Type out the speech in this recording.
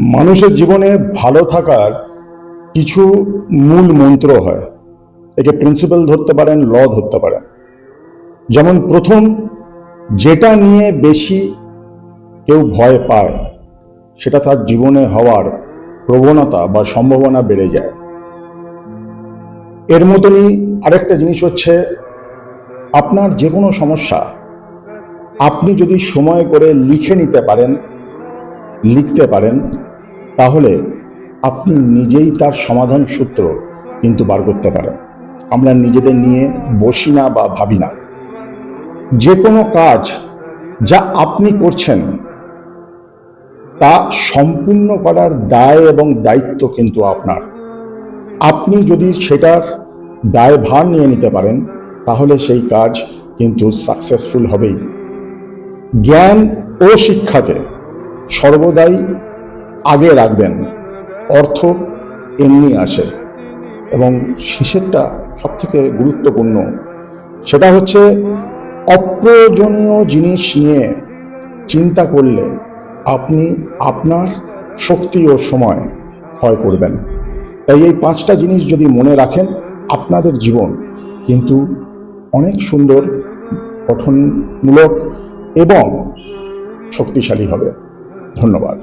মানুষের জীবনে ভালো থাকার কিছু মূল মন্ত্র হয়। একে প্রিন্সিপাল ধরতে পারেন ল ধরতে পারেন। যেমন প্রথম, যেটা নিয়ে বেশি কেউ ভয় পায়, সেটা তার জীবনে হওয়ার প্রবণতা বা সম্ভাবনা বেড়ে যায়। এর মতনই আরেকটা জিনিস হচ্ছে, আপনার যে কোনো সমস্যা, আপনি যদি সময় করে লিখে নিতে পারেন, লিখতে পারেন তাহলে আপনি নিজেই তার সমাধান সূত্র কিন্তু বার করতে পারেন। আমরা নিজেদের নিয়ে বসি না বা ভাবি না। যে কোনো কাজ যা আপনি করছেন, তা সম্পূর্ণ করার দায় এবং দায়িত্ব কিন্তু আপনার। আপনি যদি সেটার দায়ভার নিয়ে নিতে পারেন, তাহলে সেই কাজ কিন্তু সাকসেসফুল হবেই। জ্ঞান ও শিক্ষাকে সর্বদাই আগে রাখবেন। অর্থ এমনি আসে এবং শেষেরটা সব থেকে গুরুত্বপূর্ণ। সেটা হচ্ছে অপ্রয়োজনীয় জিনিস নিয়ে চিন্তা করলে আপনি আপনার শক্তি ও সময় ক্ষয় করবেন। তাই এই পাঁচটা জিনিস যদি মনে রাখেন, আপনাদের জীবন কিন্তু অনেক সুন্দর, গঠনমূলক এবং শক্তিশালী হবে। ধন্যবাদ।